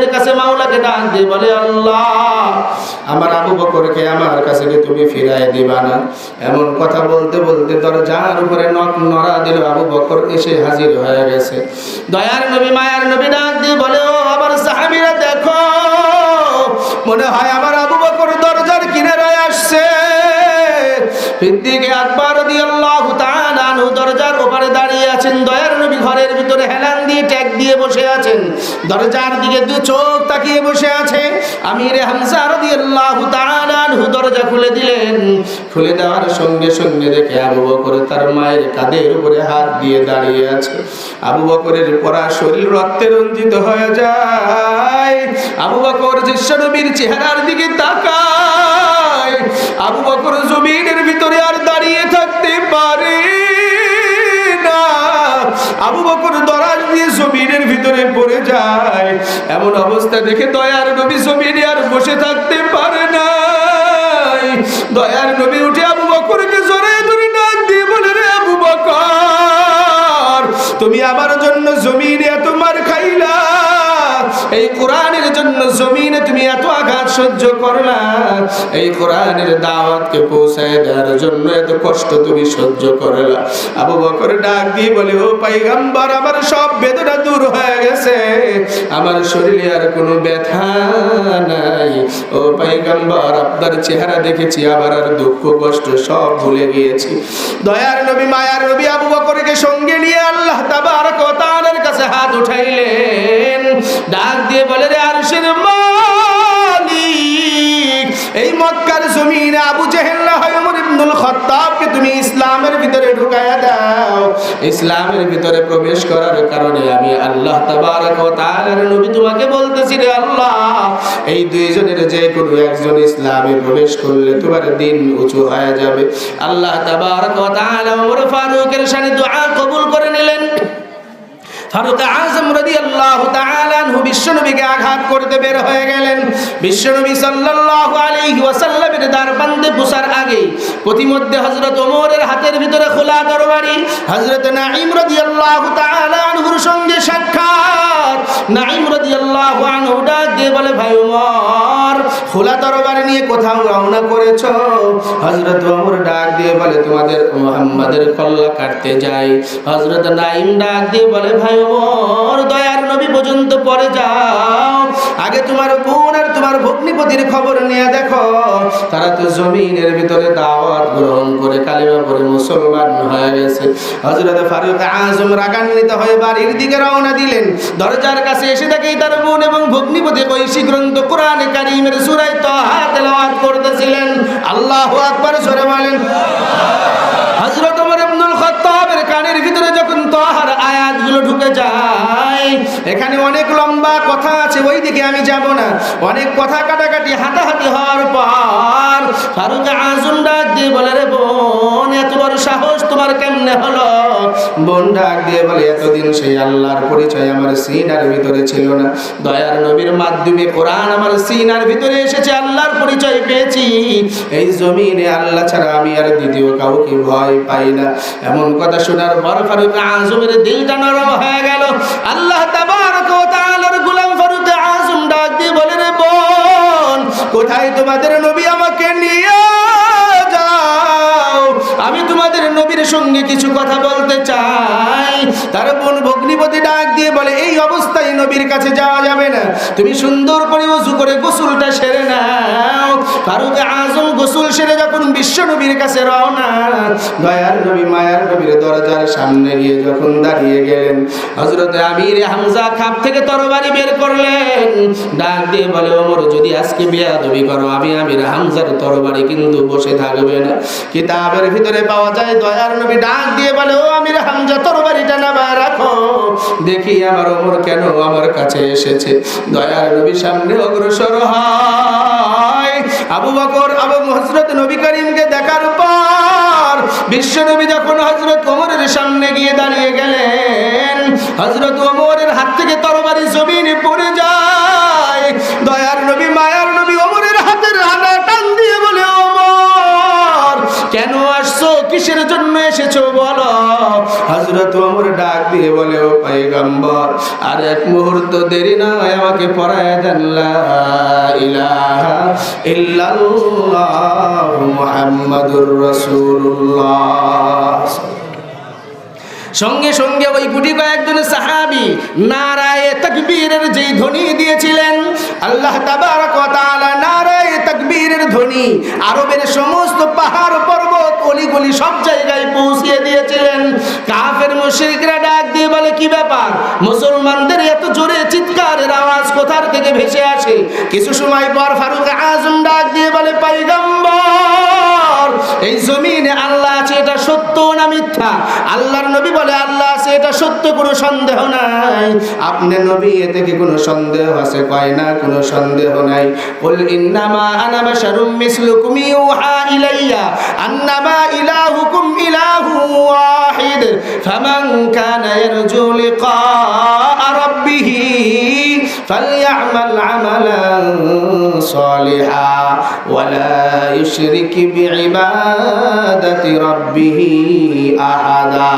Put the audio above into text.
এর কাছে মাওলাকে ডাক দিয়ে বলে, আল্লাহ, আমার আবু বকরকে আমার কাছে কি তুমি ফিরায় দিবা না। এমন কথা বলতে বলতে দরজার উপরে নখ নড়া দিল আবু বকর, এসে হাজির হয়ে গেছে। দয়ার নবী, মায়ার নবী ডাক দিয়ে বলে, ও আমার সাহাবীরা, দেখো, মনে হয় আমার আবু বকর দরজার কিনারায় আসছে। সিদ্দিকে আকবর তাআলা আনহু দরজার ওপারে দাঁড়িয়ে আছেন। দয়ার ঘরের ভিতরে হেলান দিয়ে ট্যাগ দিয়ে বসে আছেন। দরজার দিকে দু চোখ তাকিয়ে বসে আছে। আমির হামজা রাদিয়াল্লাহু তাআলা দরজা খুলে দিলেন। খুলে দেওয়ার সঙ্গে সঙ্গে দেখে আবু বকর তার মায়ের কাঁধের উপরে হাত দিয়ে দাঁড়িয়ে আছে। আবু বকরের পরা শরীর রক্তে রঞ্জিত হয়ে যায়। আবু বকর নবীর চেহারার দিকে তাকায়। আবু বকর জমিনের ভিতরে আর দাঁড়িয়ে থাকতে পারে। আবু বকর দরাজ দিয়ে জমিনের ভিতরে পড়ে যায়। এমন অবস্থা দেখে দয়ার নবী জমিনে আর বসে থাকতে পারে না দয়ার নবী উঠে আবু বকরকে জোরে ধরে ডাক দিয়ে বলে, রে আবু বকর, তুমি আমার জন্য জমিনে এত মার খাইলা? এই কোরআনের জন্য জমিনে তুমি এত আঘাত সহ্য করলা এই কোরআনের দাওয়াতকে পৌঁছায় দেওয়ার জন্য এত কষ্ট তুমি সহ্য করলা আবু বকর ডাক দিয়ে বলে, ও পাইগাম্বার আমার সব বেদনা দূর হয়ে গেছে। আমার শরীরে আর কোনো ব্যথা নাই। ও পাইগাম্বার আপনার চেহারা দেখেছি আবার আর দুঃখ, কষ্ট সব ভুলে গিয়েছি। দয়ার নবী, মায়ার নবী আবু বকরকে সঙ্গে নিয়ে আল্লাহ ওয়া তাআলার কাছে হাত উঠাইলেন। ডাক দিয়ে বলে, রে আরশের মালিক, এই মক্কার জমিনে আবু জেহেল না হয় ওমর ইবনুল খাত্তাবকে তুমি ইসলামের ভিতরে ঢুকায়া দাও। ইসলামের ভিতরে প্রবেশ করার কারণে আমি আল্লাহ তাবারক ওয়া তাআলার নবী তোমাকে বলতেছি রে আল্লাহ, এই দুইজনের যে কোনো একজন ইসলামে প্রবেশ করলে তোমার দিন উঁচু হয়ে যাবে। আল্লাহ তাবারক ওয়া তাআলা ওমর ফারুকের শানে দোয়া কবুল করে নিলেন। ফারুক আজম রাদিয়াল্লাহু তাআলা আনহু বিশ্বনবীকে আঘাত করতে বের হয়ে গেলেন। বিশ্বনবী সাল্লাল্লাহু আলাইহি ওয়াসাল্লামের দ্বারবন্ধে পুষার আগে প্রতিমধ্যে হযরত ওমরের হাতের ভিতরে খোলা দরবারি হযরত নাঈম রাদিয়াল্লাহু তাআলা আনহুর সঙ্গে সাক্ষাৎ। নাঈম রাদিয়াল্লাহু আনহু ডাক দিয়ে খোলা তরবারি নিয়ে কোথাও রওনা করেছ? হজরত ওমর ডাক দিয়ে বলে, তোমাদের মোহাম্মদের কল্লা কাটতে যাই। হজরত নাইম ডাক দিয়ে বলে, ভাই ওমর, দয়ার নবী পর্যন্ত পরে যাও। আগে তোমার আর তোমার ভগ্নিপতির খবর নিয়ে দেখো। তারা তো জমিনের ভিতরে দাওয়াত গ্রহণ করে কালিমা পরে মুসলমান হয়ে গেছে। হযরত ফারুক আজম রাগান্বিত হয়ে বাড়ির দিকে রওনা দিলেন। দরজার কাছে এসে দেখেই তার বোন এবং ভগ্নিপতি ঐশী গ্রন্থ কোরআনে কারিমের সূরায় তাহা তেলাওয়াত করতেছিলেন। আল্লাহু আকবার সরে বলেন। হযরত ওমর ইবনুল খাত্তাবের কানের ভিতরে যখন তাহার আয়াতগুলো ঢুকে যায় এখানে অনেক লম্বা কথা আছে ওই দিকে আমি যাব না। অনেক কথা কাটাকাটি হাতাহাতি হওয়ার পর আজম ডাক দিয়ে বলে রে বোন, এত বড় সাহস তোমার কেমনে হলো? বোন ডাক দিয়ে বলে, এতদিন সেই আল্লাহর পরিচয় আমার সিনার ভিতরে ছিল না। দয়ার নবীর মাধ্যমে কোরআন আমার সিনার ভিতরে এসেছে, আল্লাহর পরিচয় পেয়েছি। এই জমিনে আল্লাহ ছাড়া আমি আর দ্বিতীয় কাউকে ভয় পাই না। এমন কথা শোনার পর ফারুক আজমের দিলটা নরম হয়ে গেল। আল্লাহ দিয়ে বলে, রে কোথায় তোমাদের নবী আমাকে সঙ্গে কিছু কথা বলতে চাই। তার বোন ভগ্নিপতি ডাক দিয়ে বলে, এই অবস্থায় নবীর কাছে যাওয়া যাবে না। তুমি সুন্দর করে উঁচু করে গোসলটা সেরে নাও। গোসল সেরে যখন বিশ্ব নবীর কাছে রওনা, দয়ার নবী মায়ার নবীর দরজার সামনে গিয়ে যখন দাঁড়িয়ে গেলেন হজরত আমির হামজা খাপ থেকে তরবারি বের করলেন। ডাক দিয়ে বলে, ওমর, যদি আজকে বিয়া দবি করো, আমি আমির হামজার তরবারি কিন্তু বসে থাকবে না। কিতাবের ভিতরে পাওয়া যায়, দয়ার নবী ডাক দিয়ে বলে, ও আমির হামজা, তরবারিটা নামা রাখো। দেখি আমার ওমর কেন আমার কাছে এসেছে। দয়ার নবী সামনে অগ্রসর হয়। আবু বকর, আবু হজরত নবী করিমকে দেখার পর বিশ্ব নবী যখন হজরত ওমরের সামনে গিয়ে দাঁড়িয়ে গেলেন হজরত ওমরের হাত থেকে তরবারি জমিনে পড়ে যায়। দয়ার নবী মায়ার হজরত ওমর ডাক দিয়ে বলে, ও পয়গম্বর, আর এক মুহূর্ত দেরি নয় আমাকে পড়ায় দেন ইলাহা ইল্লাল্লাহ মুহাম্মাদুর রাসূলুল্লাহ। সঙ্গে সঙ্গে ওই গুটি কয়েকজন সাহাবি নারায়ে তাকবীরের যেই ধ্বনি দিয়েছিলেন, আল্লাহ নারায়ে তাকবীরের ধ্বনি আরবের সমস্ত পাহাড় পর্বত, অলিগলি সব জায়গায় পৌঁছিয়ে দিয়েছিলেন। কাফের মুশরিকরা ডাক দিয়ে বলে, কি ব্যাপার? মুসলমানদের এত জোরে চিৎকারের আওয়াজ কোথার থেকে ভেসে আসে? কিছু সময় পর ফারুক আজম ডাক দিয়ে বলে পাইগম্বর এই জমিনে না মিথ্যা? আল্লাহর নবী বলে, আল্লাহ আছে এটা সত্য, কোনো সন্দেহ নাই। আপনি নবী এতে কি কোনো সন্দেহ আছে? কয় না, কোনো সন্দেহ নাই। বল ইন্নামা আনা বাশারুম মিসলুকুম ইউহা ইলাইয়া, আন্নামা ইলাহুকুম ইলাহু ওয়াহিদ, ফামান কানা ইয়ারজু লিকা রাব্বিহি فليعمل عملا صالحا ولا يشرك بعبادة ربه أحدا.